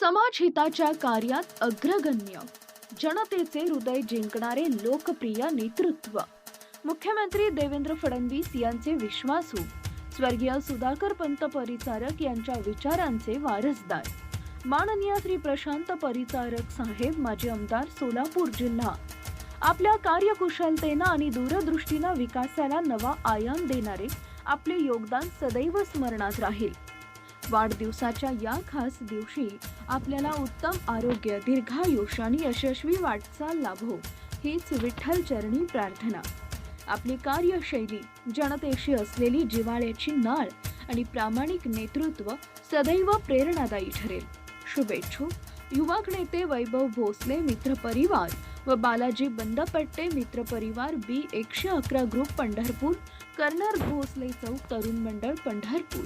समाजहिताच्या कार्यात अग्रगण्य. जनतेचे हृदय जिंकणारे लोकप्रिय नेतृत्व. मुख्यमंत्री देवेंद्र फडणवीस यांचे विश्वासू. स्वर्गीय सुधाकर पंत परिचारक यांच्या विचारांचे वारसदार. माननीय श्री प्रशांत परिचारक साहेब माजी आमदार सोलापूर जिल्हा. आपल्या कार्यकुशलतेनं आणि दूरदृष्टीनं विकासाला नवा आयाम देणारे आपले योगदान सदैव स्मरणात राहील. वाढदिवसाच्या या खास दिवशी आपल्याला उत्तम आरोग्य दीर्घायुष्य आणि यशस्वी वाटचाल लाभो हीच विठ्ठल चरणी प्रार्थना. आपली कार्यशैली जनतेशी असलेली जिव्हाळ्याची नाळ आणि प्रामाणिक नेतृत्व सदैव प्रेरणादायी ठरेल. शुभेच्छू. युवक नेते वैभव भोसले मित्रपरिवार व बालाजी बंदपट्टे मित्रपरिवार बी एकशे अकरा ग्रुप पंढरपूर कर्नर भोसले चौक तरुण मंडळ पंढरपूर.